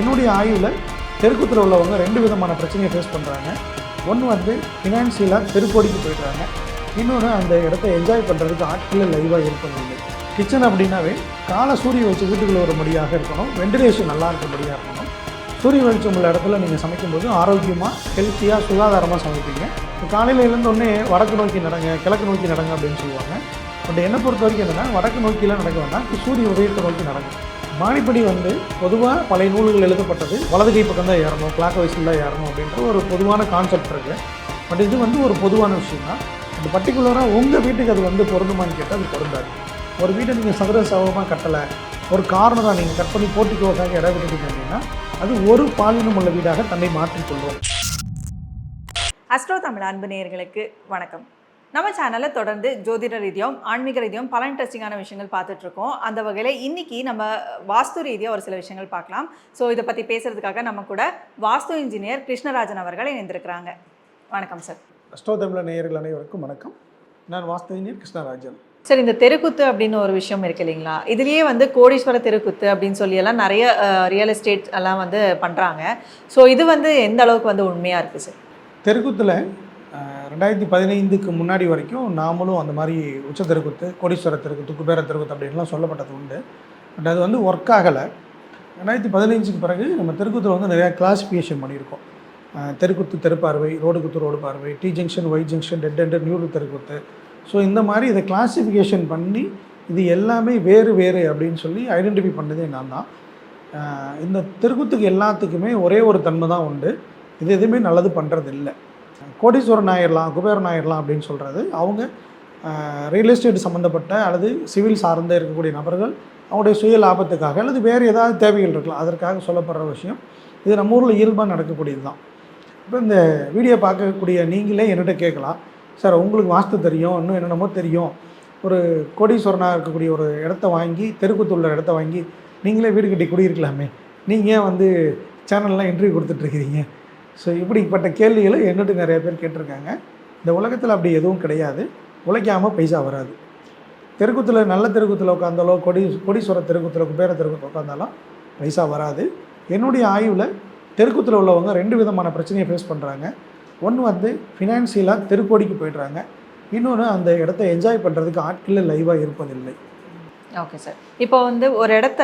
என்னுடைய ஆய்வில் தெருக்குத்தில் உள்ளவங்க ரெண்டு விதமான பிரச்சனையை ஃபேஸ் பண்ணுறாங்க ஒன்று வந்து ஃபினான்ஷியலாக தெருக்கோடிக்கு போயிடுறாங்க. இன்னொன்று அந்த இடத்த என்ஜாய் பண்ணுறதுக்கு ஆட்களில் லைவாக இருப்பதில்லை கிச்சன் அப்படின்னாவே காலை சூரிய வச்சு வீட்டுக்குள்ள வரும்படியாக இருக்கணும். வெண்டிலேஷன் நல்லா இருக்கும்படியாக இருக்கணும். சூரிய வெளிச்சம் உள்ள இடத்துல நீங்கள் சமைக்கும்போது ஆரோக்கியமாக ஹெல்த்தியாக சுகாதாரமாக சமைப்பீங்க. இப்போ காலையில் எழுந்தோடனே வடக்கு நோக்கி நடங்க கிழக்கு நோக்கி நடங்க அப்படின்னு சொல்லுவாங்க. பட் என்னை பொறுத்த வரைக்கும் என்னென்னா வடக்கு நோக்கிலாம் நடக்க வேண்டாம். சூரிய உதயத்தை நோக்கி நடக்கும் மாடிப்படி வந்து பொதுவாக பழைய நூல்கள் எழுதப்பட்டது வலது கை பக்கம் தான் ஏறணும் கிளாக் வைஸில் தான் ஏறணும் அப்படின்ற ஒரு பொதுவான கான்செப்ட் இருக்குது பட் இது வந்து ஒரு பொதுவான விஷயம் தான் அது பர்டிகுலராக உங்கள் வீட்டுக்கு அது வந்து பொருந்துமான்னு கேட்டால் அது பொருந்தாது. ஒரு வீட்டை நீங்கள் சதுர சவமாக கட்டலை ஒரு காரணம் நீங்கள் கட் பண்ணி போட்டிக்கோக்காக இடம் விட்டுட்டீங்க அப்படின்னா அது ஒரு பாலினம் உள்ள வீடாக தன்னை மாற்றிக்கொள்வோம் அஸ்ட்ரோ தமிழ் அன்பு நேயர்களுக்கு வணக்கம். நம்ம சேனலில் தொடர்ந்து ஜோதிட ரீதியாகவும் ஆன்மீக ரீதியாகவும் பல இன்ட்ரெஸ்டிங்கான விஷயங்கள் பார்த்துட்டு இருக்கோம் அந்த வகையில் இன்னைக்கு நம்ம வாஸ்து ரீதியாக ஒரு சில விஷயங்கள் பார்க்கலாம். ஸோ இதை பற்றி பேசுறதுக்காக நம்ம கூட வாஸ்து இன்ஜினியர் கிருஷ்ணராஜன் அவர்கள் இணைந்திருக்கிறாங்க. வணக்கம் சார் அஷ்டோ தமிழ நேயர்கள் அனைவருக்கும் வணக்கம். நான் வாஸ்தவிஞர் கிருஷ்ணராஜன். சார் இந்த தெருக்குத்து அப்படின்னு ஒரு விஷயம் இருக்கு இல்லைங்களா? இதுலேயே வந்து கோடீஸ்வர தெருக்குத்து அப்படின்னு சொல்லி எல்லாம் நிறைய ரியல் எஸ்டேட் எல்லாம் வந்து பண்ணுறாங்க ஸோ இது வந்து எந்த அளவுக்கு வந்து உண்மையாக இருக்குது சார் தெருக்குத்தில் ரெண்டாயிரத்தி பதினைந்துக்கு முன்னாடி வரைக்கும் நாமளும் அந்த மாதிரி உச்ச தெருக்குத்து கோடீஸ்வர தெருக்குத்து குபேர தெருக்குத்து அப்படின்லாம் சொல்லப்பட்டது உண்டு. பட் அது வந்து ஒர்க் ஆகலை. ரெண்டாயிரத்தி பதினஞ்சுக்கு பிறகு நம்ம தெருக்குத்தில் வந்து நிறையா கிளாசிஃபிகேஷன் பண்ணியிருக்கோம். தெருக்குத்து தெருப்பார்வை ரோடு குத்து ரோடு பார்வை T junction Y junction dead end neuro தெருக்குத்து. ஸோ இந்த மாதிரி இதை கிளாசிஃபிகேஷன் பண்ணி இது எல்லாமே வேறு வேறு அப்படின்னு சொல்லி ஐடென்டிஃபை பண்ணதே நான் தான். இந்த தெருக்குத்துக்கு எல்லாத்துக்குமே ஒரே ஒரு தன்மை தான் உண்டு. இது எதுவுமே நல்லது பண்ணுறது இல்லை கோடீஸ்வரன் ஆயிடலாம் குபேரன் ஆயிடலாம் அப்படின்னு சொல்கிறது அவங்க ரியல் எஸ்டேட் சம்மந்தப்பட்ட அல்லது சிவில் சார்ந்த இருக்கக்கூடிய நபர்கள் அவங்களுடைய சுய லாபத்துக்காக அல்லது வேறு ஏதாவது தேவைகள் இருக்கலாம். அதற்காக சொல்லப்படுற விஷயம். இது நம்ம ஊரில் இயல்பாக நடக்கக்கூடியது தான் இப்போ இந்த வீடியோ பார்க்கக்கூடிய நீங்களே என்கிட்ட கேட்கலாம். சார் உங்களுக்கு வாஸ்து தெரியும் இன்னும் என்னென்னமோ தெரியும். ஒரு கோடீஸ்வரனாக இருக்கக்கூடிய ஒரு இடத்த வாங்கி தெருக்குத்துள்ள இடத்த வாங்கி நீங்களே வீடு கட்டி குடியிருக்கலாமே. நீங்கள் ஏன் வந்து சேனல்லாம் இன்டர்வியூ கொடுத்துட்ருக்கிறீங்க ஸோ இப்படிப்பட்ட கேள்விகளை என்னட்டு நிறைய பேர் கேட்டிருக்காங்க. இந்த உலகத்தில் அப்படி எதுவும் கிடையாது. உழைக்காமல் பைசா வராது. தெருக்குத்தில் நல்ல தெருக்குத்தில் உட்காந்தாலோ கொடி கொடீஸ்வர தெருக்குத்தில் குபேர தெருக்குத்தில் உட்காந்தாலும் பைசா வராது. என்னுடைய ஆய்வில் தெருக்குத்தில் உள்ளவங்க ரெண்டு விதமான பிரச்சனையை ஃபேஸ் பண்ணுறாங்க ஒன்று வந்து ஃபினான்ஷியலாக தெருக்கோடிக்கு போயிடுறாங்க. இன்னொன்று அந்த இடத்த என்ஜாய் பண்ணுறதுக்கு ஆட்களில் லைவாக இருப்பதில்லை. ஓகே சார் இப்போ வந்து ஒரு இடத்த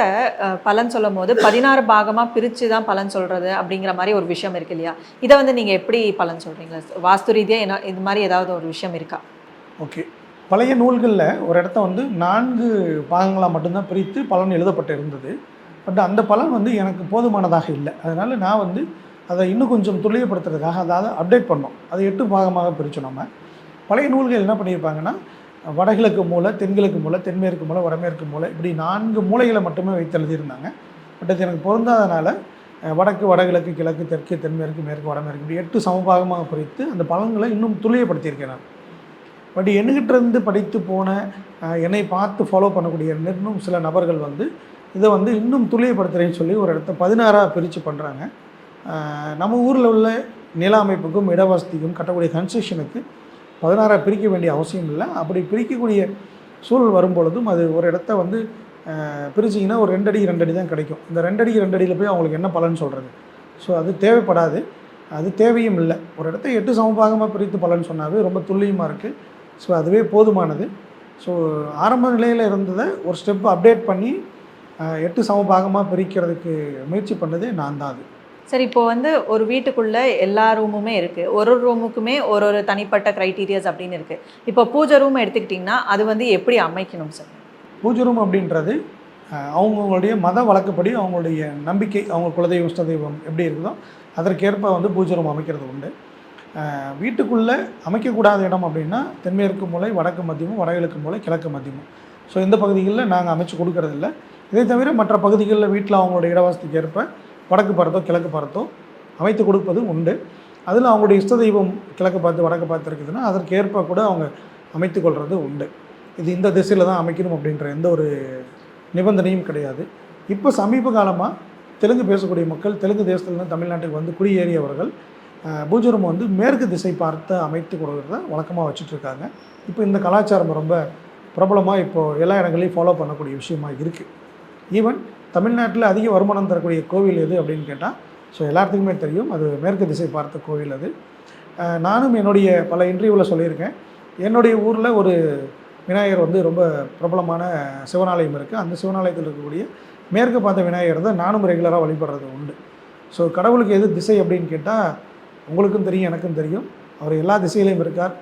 பலன் சொல்லும் போது பதினாறு பாகமாக பிரித்து தான் பலன் சொல்கிறது அப்படிங்கிற மாதிரி ஒரு விஷயம் இருக்கு இல்லையா? இதை வந்து நீங்கள் எப்படி பலன் சொல்கிறீங்களா வாஸ்து ரீதியாக என்ன இது மாதிரி ஏதாவது ஒரு விஷயம் இருக்கா? ஓகே பழைய நூல்களில் ஒரு இடத்த வந்து நான்கு பாகங்களாக மட்டும்தான் பிரித்து பலன் எழுதப்பட்டு இருந்தது. பட் அந்த பலன் வந்து எனக்கு போதுமானதாக இல்லை. அதனால் நான் வந்து அதை இன்னும் கொஞ்சம் துல்லியப்படுத்துறதுக்காக அதாவது அப்டேட் பண்ணோம். அதை எட்டு பாகமாக பிரித்தோம் நம்ம. பழைய நூல்கள் என்ன பண்ணியிருப்பாங்கன்னா வடகிழக்கு மூலை தென்கிழக்கு மூலை தென்மேற்கு மூலை வடமேற்கு மூலை இப்படி நான்கு மூலைகளை மட்டுமே வைத்து எழுதியிருந்தாங்க. பட் அது எனக்கு பொருந்தாதனால வடக்கு வடகிழக்கு கிழக்கு தெற்கு தென்மேற்கு மேற்கு வடமேற்கு இப்படி எட்டு சமபாகமாக பிரித்து அந்த பலன்களை இன்னும் துல்லியப்படுத்தியிருக்கேன் நான். பட் என்கிட்ட இருந்து படித்து போன என்னை பார்த்து ஃபாலோ பண்ணக்கூடிய இன்னும் சில நபர்கள் வந்து இதை வந்து இன்னும் துல்லியப்படுத்துகிறேன்னு சொல்லி ஒரு இடத்த பதினாறாக பிரித்து பண்ணுறாங்க நம்ம ஊரில் உள்ள நில அமைப்புக்கும் இடவசதிக்கும் கட்டக்கூடிய கன்ஸ்ட்ரக்ஷனுக்கு பதினாறாக பிரிக்க வேண்டிய அவசியம் இல்லை. அப்படி பிரிக்கக்கூடிய சூழல் வரும்பொழுதும் அது ஒரு இடத்த வந்து பிரிச்சிங்கன்னா ஒரு ரெண்டடி ரெண்டடி தான் கிடைக்கும். இந்த ரெண்டடி ரெண்டடியில் போய் அவங்களுக்கு என்ன பலன் சொல்கிறது ஸோ அது தேவைப்படாது. அது தேவையும் இல்லை. ஒரு இடத்த எட்டு சமபாகமாக பிரித்து பலன் சொன்னாவே ரொம்ப துல்லியமாக இருக்குது ஸோ அதுவே போதுமானது. ஸோ ஆரம்ப நிலையில் இருந்ததை ஒரு ஸ்டெப் அப்டேட் பண்ணி எட்டு சமபாகமாக பிரிக்கிறதுக்கு முயற்சி பண்ணதே நான் தான் அது. சரி இப்போ வந்து ஒரு வீட்டுக்குள்ள எல்லா ரூமுமே இருக்கு. ஒரு ஒரு ரூமுக்குமே ஒரு ஒரு தனிப்பட்ட க்ரைட்டீரியாஸ் அப்படின்னு இருக்கு. இப்போ பூஜை ரூம் எடுத்துக்கிட்டிங்கன்னா அது வந்து எப்படி அமைக்கணும் சார் பூஜை ரூம் அப்படின்றது அவங்கவுங்களுடைய மத வழக்கப்படி அவங்களுடைய நம்பிக்கை அவங்க குலதெய்வம் இஷ்ட தெய்வம் எப்படி இருக்குதோ அதற்கேற்ப வந்து பூஜை ரூம் அமைக்கிறது உண்டு. வீட்டுக்குள்ளே அமைக்கக்கூடாத இடம் அப்படின்னா தென்மேற்கு மூலை வடக்கு மத்தியமும் வடகிழக்கு மூலை கிழக்கு மத்தியமும். ஸோ இந்த பகுதிகளில் நாங்கள் அமைச்சு கொடுக்கறதில்ல. இதை தவிர மற்ற பகுதிகளில் வீட்டில் அவங்களோட இடவாசத்துக்கு ஏற்ப வடக்கு பார்த்தோ கிழக்கு பார்த்தோ அமைத்து கொடுப்பது உண்டு. அதில் அவங்களுடைய இஷ்ட தெய்வம் கிழக்கு பார்த்து வடக்கு பார்த்து இருக்குதுன்னா அதற்கு ஏற்ப கூட அவங்க அமைத்து கொள்வது உண்டு. இது இந்த திசையில் தான் அமைக்கணும் அப்படின்ற எந்த ஒரு நிபந்தனையும் கிடையாது. இப்போ சமீப காலமாக தெலுங்கு பேசக்கூடிய மக்கள் தெலுங்கு தேசத்துலேருந்து தமிழ்நாட்டுக்கு வந்து குடியேறியவர்கள் பூஜரம் வந்து மேற்கு திசை பார்த்து அமைத்து கொடுக்குறத வழக்கமாக வச்சுட்ருக்காங்க இப்போ இந்த கலாச்சாரம் ரொம்ப பிரபலமாக இப்போது எல்லா இடங்களையும் ஃபாலோ பண்ணக்கூடிய விஷயமாக இருக்குது ஈவன் தமிழ்நாட்டில் அதிக வருமானம் தரக்கூடிய கோவில் எது அப்படின்னு கேட்டால் ஸோ எல்லாத்துக்குமே தெரியும் அது மேற்கு திசை பார்த்த கோவில் அது. நானும் என்னுடைய பல இன்டர்வியூவில் சொல்லியிருக்கேன். என்னுடைய ஊரில் ஒரு விநாயகர் வந்து ரொம்ப பிரபலமான சிவனாலயம் இருக்குது அந்த சிவனாலயத்தில் இருக்கக்கூடிய மேற்கு பார்த்த விநாயகர் தான் நானும் ரெகுலராக வழிபடுறது உண்டு. ஸோ கடவுளுக்கு எது திசை அப்படின்னு கேட்டால் உங்களுக்கும் தெரியும் எனக்கும் தெரியும். அவர் எல்லா திசையிலையும் இருக்கார்.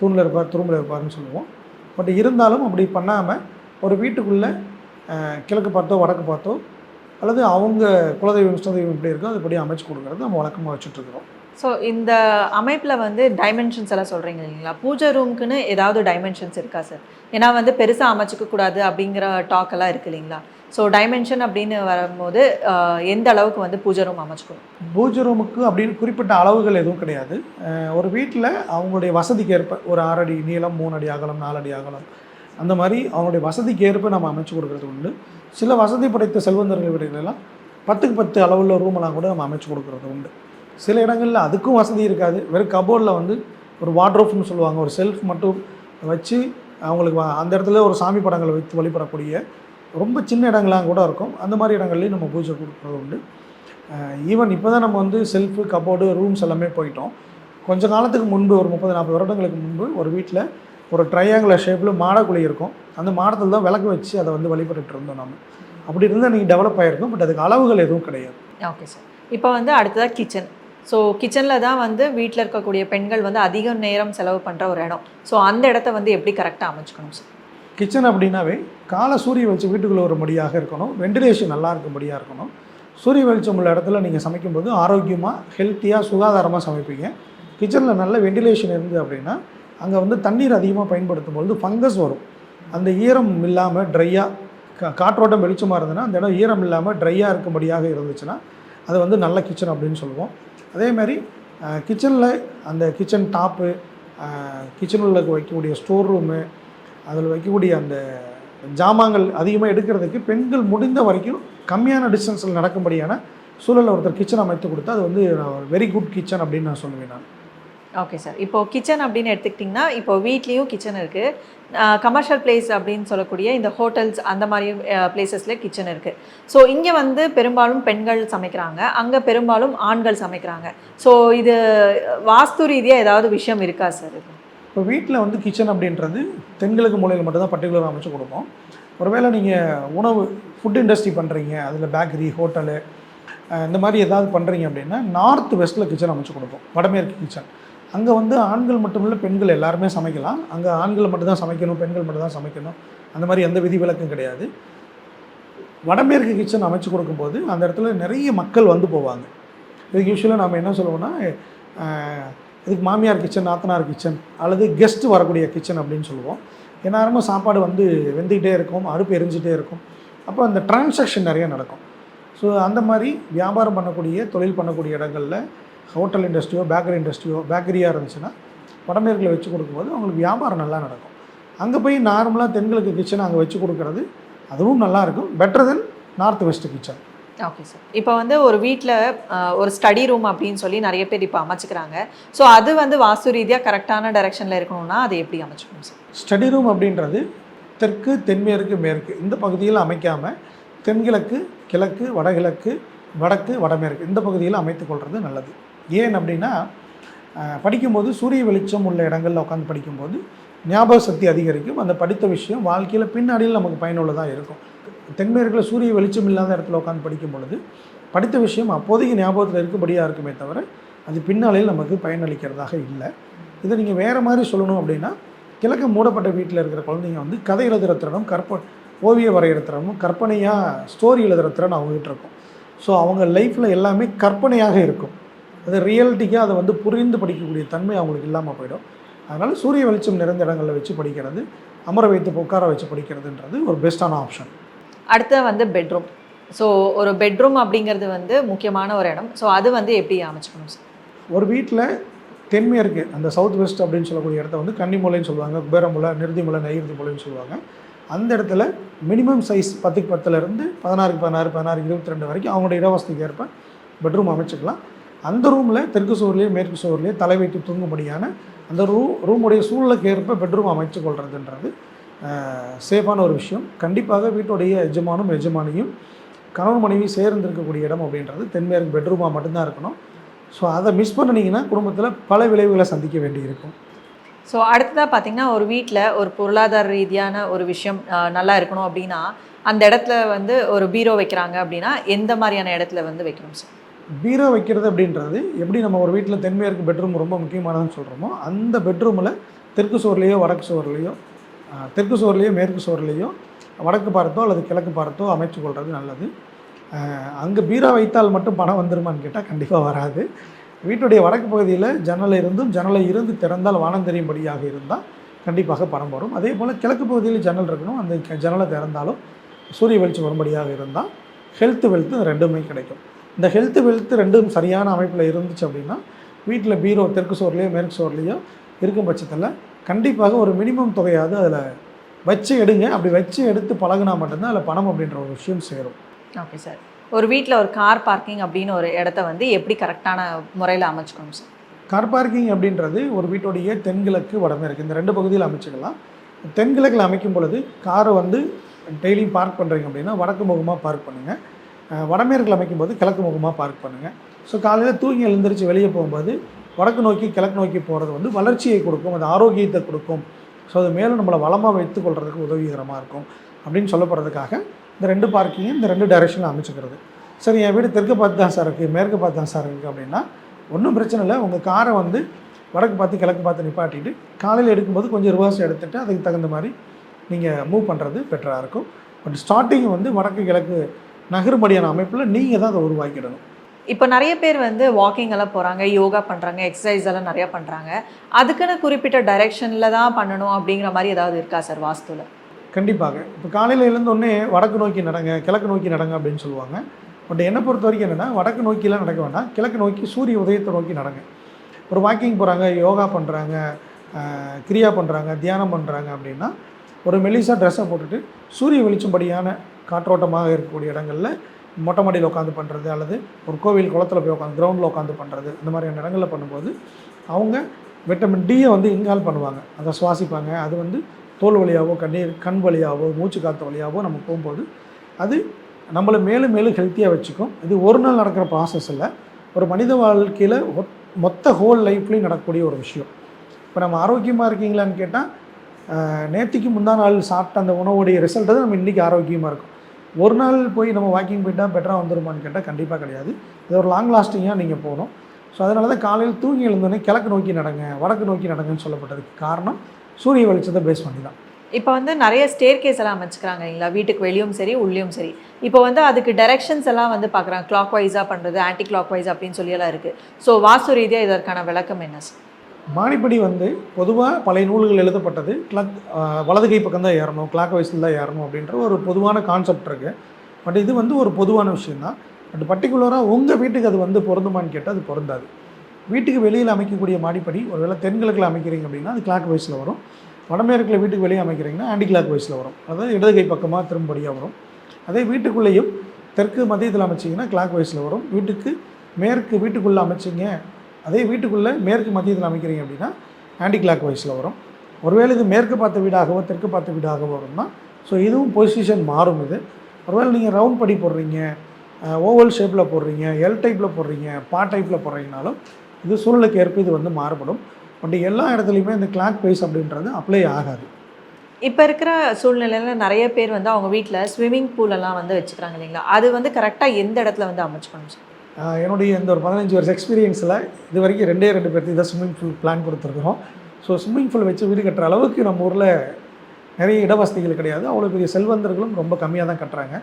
தூணில் இருப்பார் துரும்பில் இருப்பார்னு சொல்லுவோம். பட் இருந்தாலும் அப்படி பண்ணாமல் ஒரு வீட்டுக்குள்ளே கிழக்கு பார்த்தோ வடக்கு பார்த்தோ அல்லது அவங்க குலதெய்வம் இஷ்டதெய்வம் எப்படி இருக்கோ அதுபடி அமைச்சு கொடுக்குறது நம்ம வழக்கமாக வச்சுட்ருக்குறோம் ஸோ இந்த அமைப்பில் வந்து டைமென்ஷன்ஸ் எல்லாம் சொல்கிறீங்க இல்லைங்களா? பூஜை ரூம்க்குன்னு ஏதாவது டைமென்ஷன்ஸ் இருக்கா சார் ஏன்னா வந்து பெருசாக அமைச்சிக்க கூடாது அப்படிங்கிற டாக் எல்லாம் இருக்கு இல்லைங்களா? ஸோ டைமென்ஷன் அப்படின்னு வரும்போது எந்த அளவுக்கு வந்து பூஜை ரூம் அமைச்சுக்கணும்? பூஜை ரூமுக்கு அப்படின்னு குறிப்பிட்ட அளவுகள் எதுவும் கிடையாது. ஒரு வீட்டில் அவங்களுடைய வசதிக்கு ஏற்ப ஒரு ஆறடி நீளம் மூணு அடி அகலம் நாலு அடி அகலம் அந்த மாதிரி அவங்களுடைய வசதிக்கு ஏற்ப நம்ம அமைச்சு கொடுக்கறது உண்டு. சில வசதி படைத்த செல்வந்தர்கள் வீடுகளெல்லாம் பத்துக்கு பத்து அளவுள்ள ரூமெல்லாம் கூட நம்ம அமைச்சு கொடுக்கறது உண்டு. சில இடங்களில் அதுக்கும் வசதி இருக்காது. வெறும் கபோர்டில் வந்து ஒரு வார்ட்ரோப்னு சொல்லுவாங்க. ஒரு செல்ஃப் மட்டும் வச்சு அவங்களுக்கு அந்த இடத்துல ஒரு சாமி படங்களை வைத்து வழிபடக்கூடிய ரொம்ப சின்ன இடங்களாம் கூட இருக்கும். அந்த மாதிரி இடங்கள்லையும் நம்ம பூஜை கொடுக்குறது உண்டு. ஈவன் இப்போ தான் நம்ம வந்து செல்ஃபு கபோர்டு ரூம்ஸ் எல்லாமே போயிட்டோம். கொஞ்ச காலத்துக்கு முன்பு ஒரு முப்பது நாற்பது வருடங்களுக்கு முன்பு ஒரு வீட்டில் ஒரு ட்ரையாங்குலர் ஷேப்பில் மாடக்குழி இருக்கும். அந்த மாடத்தில் தான் விளக்கு வச்சு அதை வந்து வழிபட்டுட்டு இருந்தோம் நம்ம அப்படி இருந்தால் நீங்கள் டெவலப் ஆகிருக்கும் பட் அதுக்கு அளவுகள் எதுவும் கிடையாது. ஓகே சார் இப்போ வந்து அடுத்ததாக கிச்சன் ஸோ கிச்சனில் தான் வந்து வீட்டில் இருக்கக்கூடிய பெண்கள் வந்து அதிக நேரம் செலவு பண்ணுற ஒரு இடம். ஸோ அந்த இடத்த வந்து எப்படி கரெக்டாக அமைச்சுக்கணும் சார் கிச்சன் அப்படின்னாவே காலை சூரிய வெளிச்சம் வீட்டுக்குள்ளே ஒரு முடியாக இருக்கணும். வென்டிலேஷன் நல்லா இருக்கும்படியாக இருக்கணும். சூரிய வெளிச்சம் உள்ள இடத்துல நீங்கள் சமைக்கும்போது ஆரோக்கியமாக ஹெல்த்தியாக சுகாதாரமாக சமைப்பீங்க. கிச்சனில் நல்ல வென்டிலேஷன் இருந்து அப்படின்னா அங்கே வந்து தண்ணீர் அதிகமாக பயன்படுத்தும் பொழுது ஃபங்கஸ் வரும். அந்த ஈரம் இல்லாமல் ட்ரையாக கா காற்றோட்டம் வெளிச்சமாக இருந்ததுன்னா அந்த இடம் ஈரம் இல்லாமல் ட்ரையாக இருக்கும்படியாக இருந்துச்சுன்னா அது வந்து நல்ல கிச்சன் அப்படின்னு சொல்லுவோம். அதேமாதிரி கிச்சனில் அந்த கிச்சன் டாப்பு கிச்சனில் வைக்கக்கூடிய ஸ்டோர் ரூமு அதில் வைக்கக்கூடிய அந்த ஜாமான்கள் அதிகமாக எடுக்கிறதுக்கு பெண்கள் முடிந்த வரைக்கும் கம்மியான டிஸ்டன்ஸில் நடக்கும்படியான சூழலில் ஒருத்தர் கிச்சன் அமைத்து கொடுத்தா அது வந்து வெரி குட் கிச்சன் அப்படின்னு நான் சொல்லுவேன் நான். ஓகே சார் இப்போ கிச்சன் அப்படின்னு எடுத்துக்கிட்டிங்கன்னா இப்போ வீட்லேயும் கிச்சன் இருக்குது கமர்ஷியல் பிளேஸ் அப்படின்னு சொல்லக்கூடிய இந்த ஹோட்டல்ஸ் அந்த மாதிரி பிளேசஸில் கிச்சன் இருக்குது ஸோ இங்கே வந்து பெரும்பாலும் பெண்கள் சமைக்கிறாங்க. அங்கே பெரும்பாலும் ஆண்கள் சமைக்கிறாங்க. ஸோ இது வாஸ்து ரீதியாக ஏதாவது விஷயம் இருக்கா சார் இது இப்போ வீட்டில் வந்து கிச்சன் அப்படின்றது தென்கிழக்கு மூலையில் மட்டும்தான் பர்டிகுலராக அமைச்சு கொடுப்போம். ஒருவேளை நீங்கள் உணவு ஃபுட் இண்டஸ்ட்ரி பண்ணுறீங்க அதில் பேக்கரி ஹோட்டலு இந்த மாதிரி ஏதாவது பண்ணுறீங்க அப்படின்னா நார்த் வெஸ்ட்டில் கிச்சன் அமைச்சு கொடுப்போம். வடமேற்கு கிச்சன் அங்கே வந்து ஆண்கள் மட்டும் இல்லை பெண்கள் எல்லாருமே சமைக்கலாம். அங்கே ஆண்கள் மட்டும்தான் சமைக்கணும் பெண்கள் மட்டும்தான் சமைக்கணும். அந்த மாதிரி எந்த விதி விலக்கும் கிடையாது. வடமேற்கு கிச்சன் அமைச்சு கொடுக்கும்போது அந்த இடத்துல நிறைய மக்கள் வந்து போவாங்க. இதுக்கு யூஸ்வலாக நம்ம என்ன சொல்லுவோம்னா இதுக்கு மாமியார் கிச்சன் நாத்தனார் கிச்சன் அல்லது கெஸ்ட் வரக்கூடிய கிச்சன் அப்படின்னு சொல்லுவோம். எந்நேரமும் சாப்பாடு வந்து வெந்துக்கிட்டே இருக்கும் அடுப்பு எரிஞ்சிட்டே இருக்கும். அப்போ அந்த டிரான்சாக்ஷன் நிறைய நடக்கும். ஸோ அந்த மாதிரி வியாபாரம் பண்ணக்கூடிய தொழில் பண்ணக்கூடிய இடங்களில் ஹோட்டல் இண்டஸ்ட்ரியோ பேக்கரி இண்டஸ்ட்ரியோ பேக்கரியாக இருந்துச்சுன்னா வடமேற்கில் வச்சு கொடுக்கும்போது அவங்களுக்கு வியாபாரம் நல்லா நடக்கும். அங்கே போய் நார்மலாக தென்கிழக்கு கிச்சன் அங்கே வச்சு கொடுக்கறது அதுவும் நல்லாயிருக்கும் better then north west kitchen okay sir இப்போ வந்து ஒரு வீட்டில் ஒரு ஸ்டடி ரூம் அப்படின்னு சொல்லி நிறைய பேர் இப்போ அமைச்சுக்கிறாங்க. ஸோ அது வந்து வாஸ்து ரீதியாக கரெக்டான டைரக்ஷனில் இருக்கணும்னா அதை எப்படி அமைச்சுக்கணும் சார் ஸ்டடி ரூம் அப்படின்றது தெற்கு தென்மேற்கு மேற்கு. இந்த பகுதியில் அமைக்காமல் தென்கிழக்கு கிழக்கு வடகிழக்கு வடக்கு வடமேற்கு. இந்த பகுதியில் அமைத்துக் கொள்வது நல்லது. ஏன் அப்படின்னா படிக்கும்போது சூரிய வெளிச்சம் உள்ள இடங்களில் உட்காந்து படிக்கும்போது ஞாபக சக்தி அதிகரிக்கும். அந்த படித்த விஷயம் வாழ்க்கையில் பின்னாடியில் நமக்கு பயனுள்ளதாக இருக்கும். தென்மேற்கில் சூரிய வெளிச்சம் இல்லாத இடத்துல உட்காந்து படிக்கும் பொழுது படித்த விஷயம் அப்போதைக்கு ஞாபகத்தில் இருக்கும்படியாக இருக்குமே தவிர அது பின்னாளில் நமக்கு பயனளிக்கிறதாக இல்லை. இதை நீங்கள் வேறு மாதிரி சொல்லணும் அப்படின்னா கிழக்கு மூடப்பட்ட வீட்டில் இருக்கிற குழந்தைங்க வந்து கதை எழுதுகிற திறனும் கற்ப ஓவிய வரைகிற திறனும் கற்பனையாக ஸ்டோரி எழுதுகிற திறன் அவங்ககிட்ட இருக்கும். ஸோ அவங்க லைஃப்பில் எல்லாமே கற்பனையாக இருக்கும். அது ரியாலிட்டிக்காக அதை வந்து புரிந்து படிக்கக்கூடிய தன்மை அவங்களுக்கு இல்லாமல் போயிடும். அதனால் சூரிய வெளிச்சம் நிறைந்த இடங்களில் வச்சு படிக்கிறது அமர வைத்து உட்கார வச்சு படிக்கிறதுன்றது ஒரு பெஸ்ட்டான ஆப்ஷன் அடுத்து வந்து பெட்ரூம் ஸோ ஒரு பெட்ரூம் அப்படிங்கிறது வந்து முக்கியமான ஒரு இடம். ஸோ அது வந்து எப்படி அமைச்சுக்கணும் சார் ஒரு வீட்டில் தென்மேற்கு அந்த சவுத் வெஸ்ட் அப்படின்னு சொல்லக்கூடிய இடத்த வந்து கன்னிமூலைன்னு சொல்லுவாங்க குபேரமுலை நிறுதிமலை நைருதி மூலைன்னு சொல்லுவாங்க. அந்த இடத்துல மினிமம் சைஸ் பத்துக்கு பத்துலேருந்து பதினாறுக்கு பதினாறு பதினாறு இருபத்தி ரெண்டு வரைக்கும் அவங்களோட இடவசதிக்கு ஏற்ப பெட்ரூம் அமைச்சுக்கலாம். அந்த ரூமில் தெற்கு சுவர்லேயே மேற்கு சுவர்லேயே தலை வைத்து தூங்கும்படியான அந்த ரூ ரூமுடைய சூழலுக்கு ஏற்ப பெட்ரூம் அமைச்சு கொள்வதுன்றது சேஃபான ஒரு விஷயம். கண்டிப்பாக வீட்டுடைய எஜமானும் எஜமானியும் கணவன் மனைவி சேர்ந்து இருக்கக்கூடிய இடம் அப்படின்றது தென்மேற்கு பெட்ரூமாக மட்டும்தான் இருக்கணும். ஸோ அதை மிஸ் பண்ணினீங்கன்னா குடும்பத்தில் பல விளைவுகளை சந்திக்க வேண்டியிருக்கும். ஸோ அடுத்ததாக பார்த்தீங்கன்னா ஒரு வீட்டில் ஒரு பொருளாதார ரீதியான ஒரு விஷயம் நல்லா இருக்கணும் அப்படின்னா அந்த இடத்துல வந்து ஒரு பீரோ வைக்கிறாங்க அப்படின்னா எந்த மாதிரியான இடத்துல வந்து வைக்கணும் சார் பீரோ வைக்கிறது அப்படின்றது எப்படி நம்ம ஒரு வீட்டில் தென்மேற்கு பெட்ரூம் ரொம்ப முக்கியமானதுன்னு சொல்கிறோமோ அந்த பெட்ரூமில் தெற்கு சுவர்லேயோ வடக்கு சுவர்லேயோ தெற்கு சுவர்லேயோ மேற்கு சுவர்லேயோ வடக்கு பார்த்தோ அல்லது கிழக்கு பார்த்தோ அமைச்சு கொள்வது நல்லது. அங்கே பீரோ வைத்தால் மட்டும் பணம் வந்துருமான்னு கேட்டால் கண்டிப்பாக வராது. வீட்டுடைய வடக்கு பகுதியில் ஜன்னல் இருந்தும் ஜன்னலை இருந்து திறந்தால் வானம் தெரியும்படியாக இருந்தால் கண்டிப்பாக பணம் வரும். அதே போல் கிழக்கு பகுதியில் ஜன்னல் இருக்கணும் அந்த க- ஜன்னலை திறந்தாலும் சூரிய வெளிச்சம் வரும்படியாக இருந்தால் ஹெல்த் வெல்த் ரெண்டுமே கிடைக்கும். இந்த ஹெல்த் வெல்த் ரெண்டும் சரியான அமைப்பில் இருந்துச்சு அப்படின்னா வீட்டில் பீரோ தெற்கு சோர்லேயோ மேற்கு சோர்லேயோ இருக்கும் பட்சத்தில் கண்டிப்பாக ஒரு மினிமம் தொகையாவது அதில் வச்சு எடுங்க. அப்படி வச்சு எடுத்து பழகுனா மட்டும்தான் அதில் பணம் அப்படின்ற ஒரு விஷயம் சேரும். ஓகே சார் ஒரு வீட்டில் ஒரு கார் பார்க்கிங் அப்படின்னு ஒரு இடத்த வந்து எப்படி கரெக்டான முறையில் அமைச்சுக்கணும் சார் கார் பார்க்கிங் அப்படின்றது ஒரு வீட்டுடைய தென்கிழக்கு வடமேற்கு இந்த ரெண்டு பகுதியில் அமைச்சுக்கலாம். தென்கிழக்கில் அமைக்கும் பொழுது காரை வந்து டெய்லியும் பார்க் பண்ணுறீங்க அப்படின்னா வடக்கு முகமாக பார்க் பண்ணுங்கள் வடமேற்கில் அமைக்கும்போது கிழக்கு முகமாக பார்க் பண்ணுங்கள் ஸோ காலையில் தூங்கி எழுந்திரிச்சு வெளியே போகும்போது வடக்கு நோக்கி கிழக்கு நோக்கி போகிறது வந்து வளர்ச்சியை கொடுக்கும் அது ஆரோக்கியத்தை கொடுக்கும். ஸோ அது மேலும் நம்மளை வளமாக வைத்துக்கொள்கிறதுக்கு உதவிகரமாக இருக்கும் அப்படின்னு சொல்லப்படுறதுக்காக இந்த ரெண்டு பார்க்கிங்கும் இந்த ரெண்டு டைரெக்ஷனில் அமைச்சுக்கிறது. சரி என் வீடு தெற்கு பார்த்து தான் சார் இருக்குது மேற்கு பார்த்து தான் சார் இருக்குது அப்படின்னா ஒன்றும் பிரச்சனை இல்லை. உங்கள் காரை வந்து வடக்கு பார்த்து கிழக்கு பார்த்து நிப்பாட்டிட்டு காலையில் எடுக்கும்போது கொஞ்சம் ரிவர்ஸ் எடுத்துகிட்டு அதுக்கு தகுந்த மாதிரி நீங்கள் மூவ் பண்ணுறது பெட்டராக இருக்கும். பட் ஸ்டார்டிங் வந்து வடக்கு கிழக்கு நகரும்படியான அமைப்பில் நீங்கள் தான் அதை உருவாக்கிடணும். இப்போ நிறைய பேர் வந்து வாக்கிங் எல்லாம் போகிறாங்க யோகா பண்ணுறாங்க எக்ஸசைஸ் எல்லாம் நிறையா பண்ணுறாங்க அதுக்குன்னு குறிப்பிட்ட டைரெக்ஷனில் தான் பண்ணணும் அப்படிங்கிற மாதிரி ஏதாவது இருக்கா சார் வாஸ்துல? கண்டிப்பாக. இப்போ காலையில் எழுந்தோடனே வடக்கு நோக்கி நடங்க கிழக்கு நோக்கி நடங்க அப்படின்னு சொல்லுவாங்க. பட் என்னை பொறுத்த வரைக்கும் என்னென்னா வடக்கு நோக்கிலாம் நடக்க வேண்டாம். கிழக்கு நோக்கி சூரிய உதயத்தை நோக்கி நடங்க. ஒரு வாக்கிங் போகிறாங்க யோகா பண்ணுறாங்க கிரியா பண்ணுறாங்க தியானம் பண்ணுறாங்க அப்படின்னா ஒரு மெலிசாக ட்ரெஸ்ஸை போட்டுட்டு சூரிய வெளிச்சம்படியான காற்றோட்டமாக இருக்கக்கூடிய இடங்களில் மொட்டை மாடியில் உட்காந்து பண்ணுறது அல்லது ஒரு கோவில் குளத்தில் போய் உட்காந்து கிரவுண்டில் உட்காந்து பண்ணுறது இந்த மாதிரியான இடங்களில் பண்ணும்போது அவங்க விட்டமின் டியை வந்து இன்ஹால் பண்ணுவாங்க. அதை சுவாசிப்பாங்க. அது வந்து தோல் வழியாகவோ கண்ணீர் கண் வழியாகவோ மூச்சு காற்று வழியாகவோ நம்ம போகும்போது அது நம்மளை மேலும் மேலும் ஹெல்த்தியாக வச்சுக்கும். இது ஒரு நாள் நடக்கிற ப்ராசஸ் இல்லை. ஒரு மனித வாழ்க்கையில் மொத்த ஹோல் லைஃப்லேயும் நடக்கக்கூடிய ஒரு விஷயம். இப்போ நம்ம ஆரோக்கியமாக இருக்கீங்களான்னு கேட்டால் நேற்றுக்கு முந்தா நாள் சாப்பிட்ட அந்த உணவுடைய ரிசல்ட் தான் நம்ம இன்றைக்கி ஆரோக்கியமாக இருக்கும். ஒரு நாள் போய் நம்ம வாக்கிங் போயிட்டால் பெட்டராக வந்துருமான்னு கேட்டால் கண்டிப்பாக கிடையாது. இது ஒரு லாங் லாஸ்டிங்காக நீங்கள் போகணும். ஸோ அதனால தான் காலையில் தூங்கி எழுந்தோடனே கிழக்கு நோக்கி நடங்க வடக்கு நோக்கி நடங்கன்னு சொல்லப்பட்டதுக்கு காரணம் சூரிய வெளிச்சத்தை பேஸ் பண்ணி தான் இப்போ வந்து நிறைய ஸ்டேர் கேஸ் எல்லாம் அமைச்சுக்கிறாங்க இல்லைங்களா? வீட்டுக்கு வெளியும் சரி உள்ளேயும் சரி. இப்போ வந்து அதுக்கு டைரக்ஷன்ஸ் எல்லாம் வந்து பார்க்குறாங்க. கிளாக் வைஸாக பண்ணுறது ஆன்டி கிளாக் வைஸ் அப்படின்னு சொல்லி எல்லாம் இருக்குது ஸோ வாஸ்து ரீதியாக இதற்கான விளக்கம் என்ன சார் மாடிப்படி வந்து பொதுவாக பழைய நூல்கள் எழுதப்பட்டது கிளாக் வலது கை பக்கம் தான் ஏறணும் கிளாக் வைஸில் தான் ஏறணும் அப்படின்ற ஒரு பொதுவான கான்செப்ட் இருக்குது பட் இது வந்து ஒரு பொதுவான விஷயந்தான் பட் பர்டிகுலராக உங்கள் வீட்டுக்கு அது வந்து பொருந்துமான்னு கேட்டால் அது பொருந்தாது. வீட்டுக்கு வெளியில் அமைக்கக்கூடிய மாடிப்படி ஒருவேளை தென்கிழக்கில் அமைக்கிறீங்க அப்படின்னா அது கிளாக் வைஸில் வரும். வடமேற்கில் வீட்டுக்கு வெளியே அமைக்கிறீங்கன்னா ஆன்டி கிளாக் வைஸில் வரும். அதாவது இடது கை பக்கமாக திரும்படியாக வரும். அதே வீட்டுக்குள்ளேயும் தெற்கு மதியத்தில் அமைச்சிங்கன்னா கிளாக் வைஸில் வரும். வீட்டுக்கு மேற்கு வீட்டுக்குள்ளே அமைச்சிங்க அதே வீட்டுக்குள்ளே மேற்கு மத்தியத்தில் அமைக்கிறீங்க அப்படின்னா ஆன்டி கிளாக் வைஸில் வரும். ஒருவேளை இது மேற்கு பார்த்த வீடாகவோ தெற்கு பார்த்த வீடாகவோ வரும்னா ஸோ இதுவும் பொசிஷன் மாறும் இது. ஒருவேளை நீங்கள் ரவுண்ட் படி போடுறீங்க ஓவல் ஷேப்பில் போடுறீங்க எல் டைப்பில் போடுறீங்க பா டைப்பில் போடுறீங்கனாலும் இது சூழ்நிலைக்கு ஏற்ப இது வந்து மாறுபடும். பட் எல்லா இடத்துலையுமே இந்த கிளாக் வைஸ் அப்படின்றது அப்ளை ஆகாது. இப்போ இருக்கிற சூழ்நிலையில் நிறைய பேர் வந்து அவங்க வீட்டில் ஸ்விம்மிங் பூலெல்லாம் வந்து வச்சுக்கிறாங்க இல்லைங்களா? அது வந்து கரெக்டாக எந்த இடத்துல வந்து அமைச்சுக்கணும்? சார் என்னுடைய இந்த ஒரு பதினஞ்சு வருஷம் எக்ஸ்பீரியன்ஸில் இது வரைக்கும் ரெண்டே ரெண்டு பேர்த்துக்கு தான் ஸ்விம்மிங் பூல் பிளான் கொடுத்துருக்குறோம். ஸோ ஸ்விம்மிங் பூல் வச்சு வீடு கட்டுற அளவுக்கு நம்ம ஊரில் நிறைய இடவசதிகள் கிடையாது. அவ்வளோ பெரிய செல்வந்தர்களும் ரொம்ப கம்மியாக தான் கட்டுறாங்க.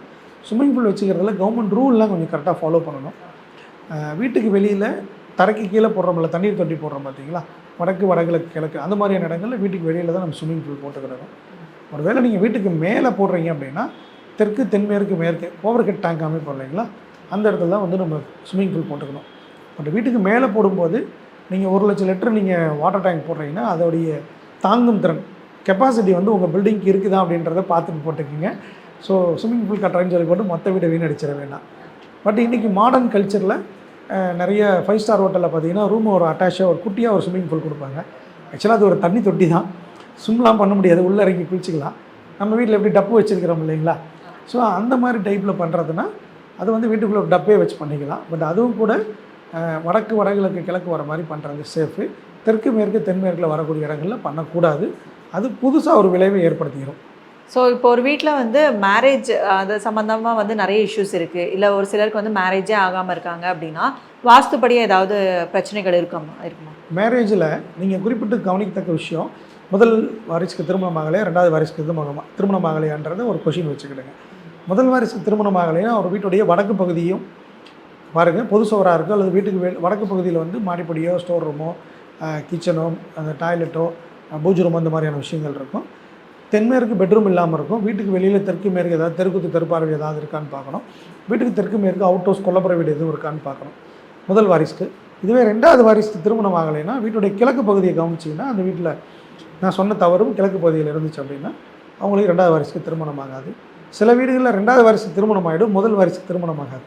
ஸ்விம்மிங் பூல் வச்சுக்கிறதுல கவர்மெண்ட் ரூல்லாம் கொஞ்சம் கரெக்டாக ஃபாலோ பண்ணணும். வீட்டுக்கு வெளியில் தரைக்கு கீழே போடுறோம்ல தண்ணீர் தொட்டி போடுறோம் பார்த்தீங்களா வடக்கு வடகிழக்கு கிழக்கு அந்த மாதிரியான இடங்களில் வீட்டுக்கு வெளியில் தான் நம்ம ஸ்விம்மிங் பூல் போட்டுக்கிறோம். ஒருவேளை நீங்கள் வீட்டுக்கு மேலே போடுறீங்க அப்படின்னா தெற்கு தென்மேற்கு மேற்கு ஓவர் ஹெட் டேங்க் அமைப்போம் இல்லைங்களா? அந்த இடத்துல தான் வந்து நம்ம ஸ்விம்மிங் பூல் போட்டுக்கணும். பட் வீட்டுக்கு மேலே போடும்போது நீங்கள் ஒரு லட்சம் லிட்டர் நீங்கள் வாட்டர் டேங்க் போடுறீங்கன்னா அதோடைய தாங்கும் திறன் கெப்பாசிட்டி வந்து உங்கள் பில்டிங்க்கு இருக்குதா அப்படின்றத பார்த்துட்டு போட்டுக்கோங்க. ஸோ ஸ்விம்மிங் பூல் கட்டுறேன்னு சொல்லி போட்டு மொத்த வீடை வீணடிச்சிட வேண்டாம். பட் இன்றைக்கி மாடர்ன் கல்ச்சரில் நிறைய ஃபைவ் ஸ்டார் ஹோட்டலில் பார்த்தீங்கன்னா ரூம் ஒரு அட்டாச்சாக ஒரு குட்டியாக ஒரு ஸ்விம்மிங் பூல் கொடுப்பாங்க. ஆக்சுவலாக அது ஒரு தண்ணி தொட்டி தான். ஸ்விம்லாம் பண்ண முடியாது. உள்ளே இறங்கி குளிச்சிக்கலாம். நம்ம வீட்டில் எப்படி டப்பு வச்சுருக்கிறோம் இல்லைங்களா? ஸோ அந்த மாதிரி டைப்பில் பண்ணுறதுனா அது வந்து வீட்டுக்குள்ளே ஒரு டப்பே வச்சு பண்ணிக்கலாம். பட் அதுவும் கூட வடக்கு வடகிழக்கு கிழக்கு வர மாதிரி பண்ணுறது சேஃபு தெற்கு மேற்கு தென்மேற்கில் வரக்கூடிய இடங்களில் பண்ணக்கூடாது. அது புதுசாக ஒரு விளைவை ஏற்படுத்திடும் ஸோ இப்போ ஒரு வீட்டில் வந்து மேரேஜ் அது சம்மந்தமாக வந்து நிறைய இஷ்யூஸ் இருக்குது இல்லை ஒரு சிலருக்கு வந்து மேரேஜே ஆகாமல் இருக்காங்க அப்படின்னா வாஸ்துப்படி ஏதாவது பிரச்சனைகள் இருக்குமா? இருக்குமா மேரேஜில் நீங்கள் குறிப்பிட்டு கவனிக்கத்தக்க விஷயம் முதல் வாரிசுக்கு திருமணமாகலையா ரெண்டாவது வாரிசுக்கு திருமணமா திருமணமாகலையான்றதை ஒரு கொஷின் வச்சுக்கிடுங்க. முதல் வாரிசு திருமணமாகலையா அவர் வீட்டுடைய வடக்கு பகுதியும் பாருங்கள் பொது சுவராக இருக்கும் அல்லது வீட்டுக்கு வே வடக்கு பகுதியில் வந்து மாடிப்படியோ ஸ்டோர் ரூமோ கிச்சனோ அந்த டாய்லெட்டோ பூஜை ரூம் அந்த மாதிரியான விஷயங்கள் இருக்கும். தென்மேற்கு பெட்ரூம் இல்லாமல் இருக்கும். வீட்டுக்கு வெளியில் தெற்கு மேற்கு ஏதாவது தெருக்குத்து தெருப்பார்வை ஏதாவது இருக்கான்னு பார்க்கணும். வீட்டுக்கு தெற்கு மேற்கு அவுட் ஹவுஸ் கொல்லப்புற வீடு எதுவும் இருக்கான்னு பார்க்கணும். முதல் வாரிசுக்கு இதுவே ரெண்டாவது வாரிசுக்கு திருமணம் ஆகலைன்னா வீட்டுடைய கிழக்கு பகுதியை கவனிச்சிங்கன்னா அந்த வீட்டில் நான் சொன்ன தவறும் கிழக்கு பகுதியில் இருந்துச்சு அப்படின்னா அவங்களுக்கு ரெண்டாவது வாரிசுக்கு திருமணம் ஆகாது சில வீடுகளில் ரெண்டாவது வாரிசுக்கு திருமணம் ஆகிடும் முதல் வாரிசுக்கு திருமணம் ஆகாது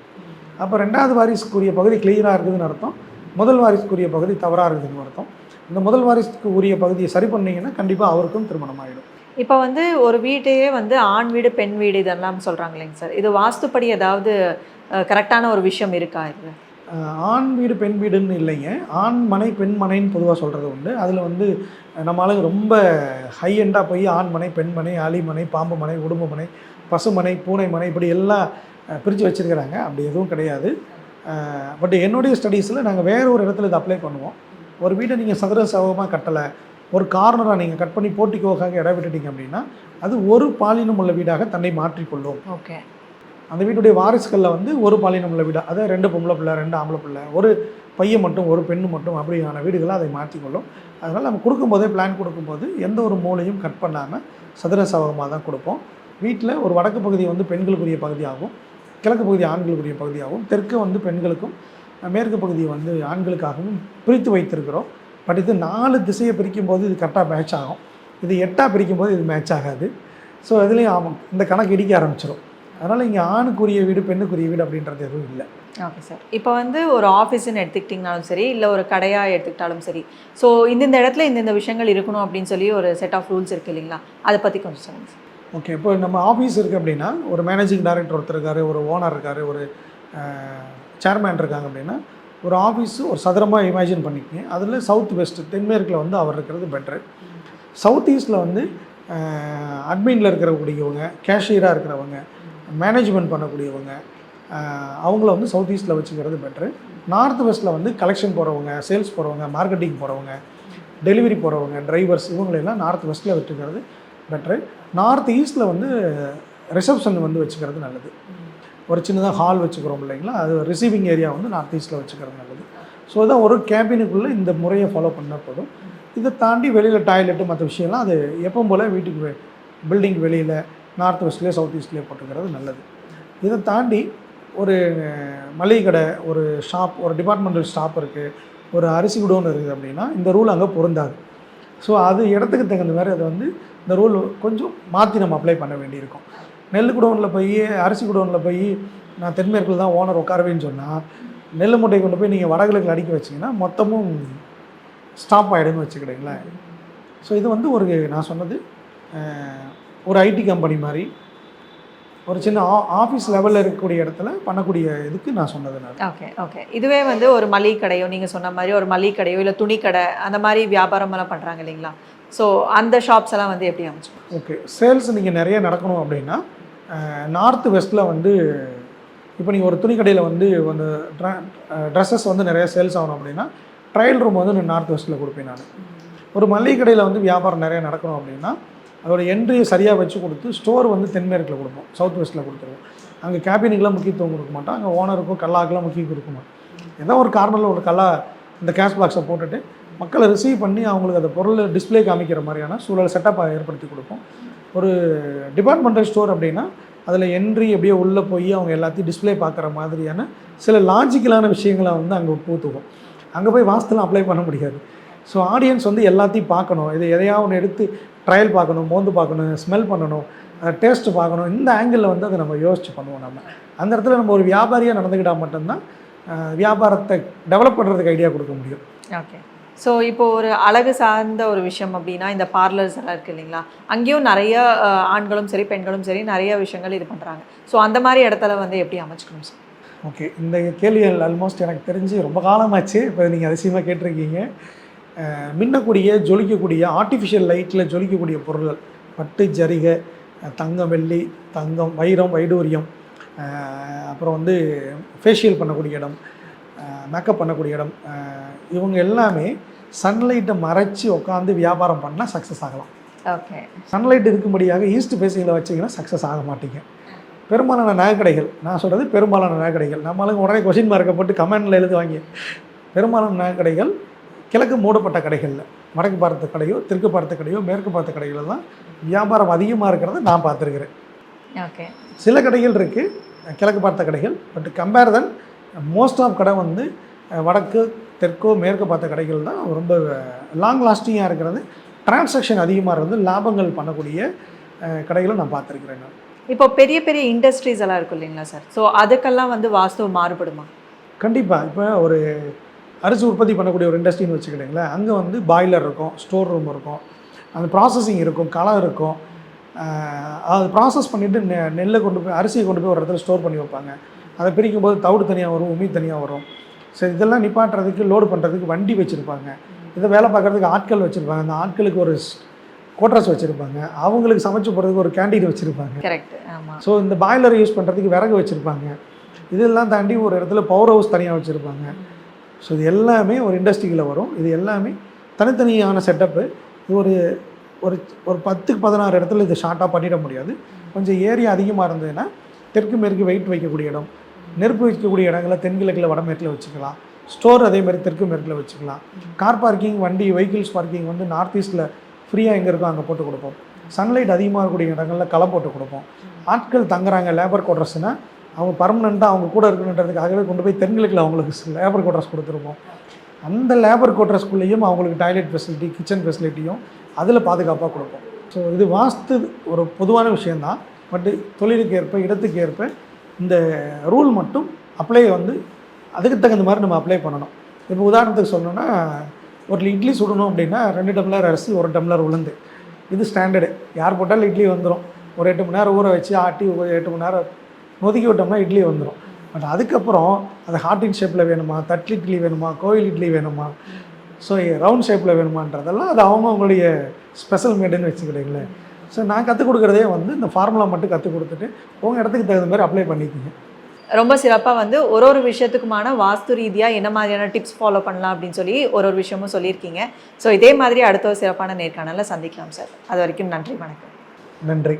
அப்போ ரெண்டாவது வாரிசுக்குரிய பகுதி கிளியராக இருக்குதுன்னு அர்த்தம். முதல் வாரிசுக்குரிய பகுதி தவறாக இருக்குதுன்னு அர்த்தம். இந்த முதல் வாரிசுக்கு உரிய பகுதியை சரி பண்ணீங்கன்னா கண்டிப்பாக அவருக்கும் திருமணம் ஆகிடும் இப்போ வந்து ஒரு வீட்டையே வந்து ஆண் வீடு பெண் வீடு இதெல்லாம் சொல்கிறாங்க இல்லைங்க சார். இது வாஸ்துப்படி ஏதாவது கரெக்டான ஒரு விஷயம் இருக்கா இது? ஆஹ் ஆண் வீடு பெண் வீடுன்னு இல்லைங்க. ஆண் மனை பெண் மனைன்னு பொதுவாக சொல்கிறது உண்டு. அதில் வந்து நம்ம ஆளுங்க ரொம்ப ஹை எண்டாக போய் ஆண் மனை பெண் மனை ஆலிமனை பாம்பு மனை உடும்பு மனை பசுமனை பூனை மனை இப்படி எல்லாம் பிரித்து வச்சுருக்கிறாங்க. அப்படி எதுவும் கிடையாது. பட் என்னுடைய ஸ்டடீஸில் நாங்கள் வேற ஒரு இடத்துல இதை அப்ளை பண்ணுவோம். ஒரு வீட்டை நீங்கள் சதுர சவகமாக கட்டலை ஒரு கார்னராக நீங்கள் கட் பண்ணி போட்டிக்கோக்காக இடம் விட்டுட்டீங்க அப்படின்னா அது ஒரு பாலினம் உள்ள வீடாக தன்னை மாற்றிக்கொள்ளும். ஓகே. அந்த வீட்டுடைய வாரிசுகளில் வந்து ஒரு பாலினம் உள்ள வீடு அதாவது ரெண்டு பொம்பளை பிள்ளை ரெண்டு ஆம்பளை பிள்ளை ஒரு பையன் மட்டும் ஒரு பெண்ணு மட்டும் அப்படியான வீடுகளை அதை மாற்றிக்கொள்ளும். அதனால் நம்ம கொடுக்கும்போதே பிளான் கொடுக்கும்போது எந்த ஒரு மூலையும் கட் பண்ணாமல் சதுர சவகமாக தான் கொடுப்போம். வீட்டில் ஒரு வடக்கு பகுதி வந்து பெண்களுக்குரிய பகுதியாகும் கிழக்கு பகுதி ஆண்களுக்குரிய பகுதியாகவும் தெற்கு வந்து பெண்களுக்கும் மேற்கு பகுதி வந்து ஆண்களுக்காகவும் பிரித்து வைத்திருக்கிறோம். பட் இது நாலு திசையை பிரிக்கும் போது இது கரெக்டாக மேட்ச் ஆகும். இது எட்டாக பிரிக்கும் போது இது மேட்ச் ஆகாது. ஸோ இதுலேயும் ஆமாம் இந்த கணக்கு இடிக்க ஆரம்பிச்சிடும் அதனால் இங்கே ஆணுக்குரிய வீடு பெண்ணுக்குரிய வீடு அப்படின்றது எதுவும் இல்லை. ஓகே சார் இப்போ வந்து ஒரு ஆஃபீஸ்ன்னு எடுத்துக்கிட்டிங்கனாலும் சரி இல்லை ஒரு கடையாக எடுத்துக்கிட்டாலும் சரி. ஸோ இந்தந்த இடத்துல இந்தந்த விஷயங்கள் இருக்கணும் அப்படின்னு சொல்லி ஒரு செட் ஆஃப் ரூல்ஸ் இருக்குது இல்லைங்களா? அதை பற்றி கொஞ்சம் சொல்லுங்கள் சார் ஓகே இப்போ நம்ம ஆஃபீஸ் இருக்குது அப்படின்னா ஒரு மேனேஜிங் டைரக்டர் ஒருத்தர் இருக்கார் ஒரு ஓனர் இருக்கார் ஒரு சேர்மேன் இருக்காங்க அப்படின்னா ஒரு ஆஃபீஸு ஒரு சதுரமாக இமேஜின் பண்ணிக்கங்க. அதில் சவுத் வெஸ்ட்டு தென்மேற்கில் வந்து அவர் இருக்கிறது பெட்ரு சவுத் ஈஸ்டில் வந்து அட்மினில் இருக்கிறக்கூடியவங்க கேஷியராக இருக்கிறவங்க மேனேஜ்மெண்ட் பண்ணக்கூடியவங்க அவங்கள வந்து சவுத் ஈஸ்ட்டில் வச்சுக்கிறது பெட்ரு நார்த் வெஸ்ட்டில் வந்து கலெக்ஷன் போகிறவங்க சேல்ஸ் போகிறவங்க மார்க்கெட்டிங் போகிறவங்க டெலிவரி போகிறவங்க டிரைவர்ஸ் இவங்களெல்லாம் நார்த் வெஸ்ட்டில் வச்சுக்கிறது பெட்ரு நார்த் ஈஸ்ட்டில் வந்து ரிசப்ஷன் வந்து வச்சுக்கிறது நல்லது. ஒரு சின்னதாக ஹால் வச்சுக்கிறோம் இல்லைங்களா? அது ரிசீவிங் ஏரியா வந்து நார்த் ஈஸ்ட்டில் வச்சுக்கிறது நல்லது. ஸோ தான் ஒரு கேபினுக்குள்ளே இந்த முறையை ஃபாலோ பண்ணால் போதும். இதை தாண்டி வெளியில் டாய்லெட்டு மற்ற விஷயம்லாம் அது எப்பவும் போல் வீட்டுக்கு பில்டிங் வெளியில் நார்த் வெஸ்ட்லேயே சவுத் ஈஸ்ட்லேயே போட்டுக்கிறது நல்லது. இதை தாண்டி ஒரு மளிகை கடை ஒரு ஷாப் ஒரு டிபார்ட்மெண்டல் ஷாப் இருக்குது ஒரு அரிசி குடோன் இருக்குது அப்படின்னா இந்த ரூல் அங்கே பொருந்தாது. ஸோ அது இடத்துக்கு தகுந்த மாதிரி அதை வந்து இந்த ரூல் கொஞ்சம் மாற்றி நம்ம அப்ளை பண்ண வேண்டியிருக்கும். நெல் குடோனில் போய் அரிசி குடோனில் போய் நான் தென்மேற்கில் தான் ஓனர் உட்காருவேன்னு சொன்னால் நெல் மூட்டை கொண்டு போய் நீங்கள் வடகிழக்கில் அடிக்க வச்சிங்கன்னா மொத்தமும் ஸ்டாப் ஆகிடும்னு வச்சுக்கிடுங்களேன். ஸோ இது வந்து ஒரு நான் சொன்னது ஒரு ஐடி கம்பெனி மாதிரி ஒரு சின்ன ஆ ஆஃபீஸ் லெவலில் இருக்கக்கூடிய இடத்துல பண்ணக்கூடிய இதுக்கு நான் சொன்னது நான். ஓகே ஓகே இதுவே வந்து ஒரு மளிகை கடையோ நீங்கள் சொன்ன மாதிரி ஒரு மளிகை கடையோ இல்லை துணி கடை அந்த மாதிரி வியாபாரம் எல்லாம் பண்ணுறாங்க இல்லைங்களா? ஸோ அந்த ஷாப்ஸ் எல்லாம் வந்து எப்படி அமைச்சு? ஓகே சேல்ஸ் நீங்கள் நிறைய நடக்கணும் அப்படின்னா நார்த் வெஸ்ட்டில் வந்து இப்போ நீங்கள் ஒரு துணி கடையில் வந்து வந்து ட்ரெஸ்ஸஸ் வந்து நிறைய சேல்ஸ் ஆகணும் அப்படின்னா ட்ரையல் ரூம் வந்து நான் நார்த் வெஸ்ட்டில் கொடுப்பேன் நான். ஒரு மளிகை கடையில் வந்து வியாபாரம் நிறைய நடக்கணும் அப்படின்னா அதோட என்ட்ரியை சரியாக வச்சு கொடுத்து ஸ்டோர் வந்து தென்மேற்கில் கொடுப்போம். சவுத் வெஸ்ட்டில் கொடுத்துருவோம். அங்கே கேபினுக்கெலாம் முக்கியத்துவம் கொடுக்க மாட்டோம். அங்கே ஓனருக்கும் கல்லாக்கெல்லாம் முக்கியம் கொடுக்க மாட்டோம். ஏதோ ஒரு கார்னரில் ஒரு கல்லா இந்த கேஷ் பாக்ஸை போட்டுட்டு மக்களை ரிசீவ் பண்ணி அவங்களுக்கு அந்த பொருளை டிஸ்ப்ளே காமிக்கிற மாதிரியான சூழல் செட்டப்பை ஏற்படுத்தி கொடுப்போம். ஒரு டிபார்ட்மெண்டல் ஸ்டோர் அப்படின்னா அதில் என்ட்ரி அப்படியே உள்ளே போய் அவங்க எல்லாத்தையும் டிஸ்ப்ளே பார்க்குற மாதிரியான சில லாஜிக்கலான விஷயங்களை வந்து அங்கே பூத்துவோம் அங்கே போய் வாஸ்துலாம் அப்ளை பண்ண முடியாது. ஸோ ஆடியன்ஸ் வந்து எல்லாத்தையும் பார்க்கணும். இது எதையாவது ஒன்று எடுத்து ட்ரையல் பார்க்கணும் மோந்து பார்க்கணும் ஸ்மெல் பண்ணணும் டேஸ்ட் பார்க்கணும் இந்த ஆங்கிளில் வந்து அதை நம்ம யோசிச்சு பண்ணுவோம் நம்ம. அந்த இடத்துல நம்ம ஒரு வியாபாரியாக நடந்துக்கிட்டால் மட்டும்தான் வியாபாரத்தை டெவலப் பண்ணுறதுக்கு ஐடியா கொடுக்க முடியும். ஓகே ஸோ இப்போ ஒரு அழகு சார்ந்த ஒரு விஷயம் அப்படின்னா இந்த பார்லர்ஸ் எல்லாம் இருக்கு இல்லைங்களா? அங்கேயும் நிறைய ஆண்களும் சரி பெண்களும் சரி நிறைய விஷயங்கள் இது பண்ணுறாங்க ஸோ அந்த மாதிரி இடத்துல வந்து எப்படி அமைச்சுக்கணும் சார் ஓகே இந்த கேள்விகள் ஆல்மோஸ்ட் எனக்கு தெரிஞ்சு ரொம்ப காலமாச்சு. இப்போ நீங்கள் அதிசயமாக கேட்டிருக்கீங்க. மின்னக்கூடிய ஜொலிக்கக்கூடிய ஆர்டிஃபிஷியல் லைட்டில் ஜொலிக்கக்கூடிய பொருள்கள். பட்டு ஜரிகை தங்கம் வெள்ளி தங்கம் வைரம் வைடூரியம் அப்புறம் வந்து ஃபேஷியல் பண்ணக்கூடிய இடம் மேக்கப் பண்ணக்கூடிய இடம் இவங்க எல்லாமே சன்லைட்டை மறைச்சி உட்காந்து வியாபாரம் பண்ணால் சக்ஸஸ் ஆகலாம். ஓகே சன்லைட் இருக்கும்படியாக ஈஸ்ட் ஃபேஸிங்கில் வச்சிங்கன்னா சக்ஸஸ் ஆக மாட்டீங்க. பெரும்பாலான நகைக்கடைகள் நான் சொல்கிறது பெரும்பாலான நகைக்கடைகள். நம்மளுக்கு உடனே கொஷின் மார்க்கை போட்டு கமெண்டில் எழுதுவாங்க. பெரும்பாலான நகைக்கடைகள் கிழக்கு மூடப்பட்ட கடைகளில் வடக்கு பார்த்த கடையோ தெற்கு பார்த்த கடையோ மேற்கு பார்த்த கடைகளில் தான் வியாபாரம் அதிகமாக இருக்கிறத நான் பார்த்துருக்கிறேன். ஓகே. சில கடைகள் இருக்குது கிழக்கு பார்த்த கடைகள் but compare than most of கடை வந்து வடக்கு தெற்கோ மேற்கு பார்த்த கடைகள் தான் ரொம்ப லாங் லாஸ்டிங்காக இருக்கிறது. டிரான்சாக்ஷன் அதிகமாக இருந்து லாபங்கள் பண்ணக்கூடிய அஹ், கடைகளை நான் பார்த்துருக்கிறேன் இப்போ பெரிய பெரிய இண்டஸ்ட்ரீஸ் எல்லாம் இருக்கும் இல்லைங்களா சார் ஸோ அதுக்கெல்லாம் வந்து வாஸ்து மாறுபடுமா? கண்டிப்பாக இப்போ ஒரு அரிசி உற்பத்தி பண்ணக்கூடிய ஒரு இண்டஸ்ட்ரின்னு வச்சுக்கிட்டிங்களேன் அங்கே வந்து பாய்லர் இருக்கும் ஸ்டோர் ரூம் இருக்கும் அந்த ப்ராசஸிங் இருக்கும் களை இருக்கும். அது ப்ராசஸ் பண்ணிவிட்டு நெ நெல்லை கொண்டு போய் அரிசியை கொண்டு போய் ஒரு இடத்துல ஸ்டோர் பண்ணி வைப்பாங்க. அதை பிரிக்கும் போது தவிடு தனியாக வரும் உமி தனியாக வரும். ஸோ இதெல்லாம் நிப்பாட்டுறதுக்கு லோடு பண்ணுறதுக்கு வண்டி வச்சுருப்பாங்க. இதை வேலை பார்க்குறதுக்கு ஆட்கள் வச்சுருப்பாங்க. அந்த ஆட்களுக்கு ஒரு கோட்ரஸ் வச்சுருப்பாங்க. அவங்களுக்கு சமைச்சு போகிறதுக்கு ஒரு கேண்டீன் வச்சுருப்பாங்க. கரெக்ட் ஸோ இந்த பாய்லர் யூஸ் பண்ணுறதுக்கு விறகு வச்சுருப்பாங்க. இதெல்லாம் தாண்டி ஒரு இடத்துல பவர் ஹவுஸ் தனியாக வச்சுருப்பாங்க. ஸோ இது எல்லாமே ஒரு இண்டஸ்ட்ரிக்கில் வரும். இது எல்லாமே தனித்தனியான செட்டப்பு இது ஒரு ஒரு ஒரு பத்துக்கு பதினாறு இடத்துல இது ஷார்ட்டாக பண்ணிட முடியாது. கொஞ்சம் ஏரியா அதிகமாக இருந்ததுன்னா தெற்கு மேற்கு வெயிட் வைக்கக்கூடிய இடம் நெருப்பு வைக்கக்கூடிய இடங்களை தென்கிழக்கில் வடமேற்கில் வச்சுக்கலாம். ஸ்டோர் அதே மாதிரி தெற்கு மேற்கில் வச்சுக்கலாம். கார் பார்க்கிங் வண்டி வெஹிக்கிள்ஸ் பார்க்கிங் வந்து நார்த் ஈஸ்ட்டில் ஃப்ரீயாக எங்கே இருக்கோ அங்கே போட்டு கொடுப்போம். சன்லைட் அதிகமாக இருக்கக்கூடிய இடங்களில் களை போட்டு கொடுப்போம். ஆட்கள் தங்குறாங்க லேபர் குவார்டர்ஸ்னால் அவங்க பர்மனெண்ட்டாக அவங்க கூட இருக்கணுன்றதுக்காகவே கொண்டு போய் தென்கிழக்கில் அவங்களுக்கு லேபர் குவார்டர்ஸ் கொடுத்துருப்போம் அந்த லேபர் குவார்டர்ஸ்குள்ளேயும் அவங்களுக்கு டாய்லெட் ஃபெசிலிட்டி கிச்சன் ஃபெசிலிட்டியும் அதில் பாதுகாப்பாக கொடுப்போம். ஸோ இது வாஸ்து ஒரு பொதுவான விஷயந்தான் பட் தொழிலுக்கு ஏற்ப இடத்துக்கு ஏற்ப இந்த ரூல் மட்டும் அப்ளை வந்து அதுக்கு தகுந்த மாதிரி நம்ம அப்ளை பண்ணணும். இப்போ உதாரணத்துக்கு சொல்லணும்னா ஒரு இட்லி சுடணும் அப்படின்னா ரெண்டு டம்ளர் அரிசி ஒரு டம்ளர் உளுந்து. இது ஸ்டாண்டர்டு யார் போட்டாலும் இட்லி வந்துடும் ஒரு எட்டு மணி நேரம் ஊற வச்சு ஆட்டி ஒரு எட்டு மணி நேரம் நொதுக்கி விட்டோம்னா இட்லி வந்துடும் பட் அதுக்கப்புறம் அது ஹார்ட் இன் ஷேப்பில் வேணுமா? தட்லி இட்லி வேணுமா? கோயில் இட்லி வேணுமா? ஸோ ரவுண்ட் ஷேப்பில் வேணுமான்றதெல்லாம் அது அவங்கவுங்களுடைய ஸ்பெஷல் மேடுன்னு வச்சுக்கிறீங்களேன் ஸோ நான் கற்றுக் கொடுக்குறதே வந்து இந்த ஃபார்முலா மட்டும் கற்றுக் கொடுத்துட்டு உங்கள் இடத்துக்கு தகுந்த மாதிரி அப்ளை பண்ணிக்கோங்க. ரொம்ப சிறப்பாக வந்து ஒரு ஒரு விஷயத்துக்குமான வாஸ்து ரீதியாக என்ன மாதிரியான டிப்ஸ் ஃபாலோ பண்ணலாம் அப்படின்னு சொல்லி ஒரு ஒரு விஷயமும் சொல்லியிருக்கீங்க. ஸோ இதே மாதிரி அடுத்த ஒரு சிறப்பான நேர்காணலில் சந்திக்கலாம் சார் அது வரைக்கும் நன்றி வணக்கம். நன்றி.